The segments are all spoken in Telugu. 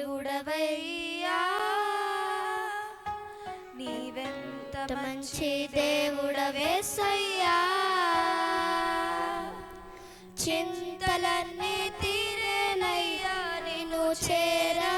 దేవుడవయ్యా. నీవెంత మంచి దేవుడవేసయ్యా. చింతలన్నీ తీరేనయ్యా నిన్ను చేరా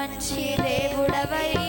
మంచి దేవుడవై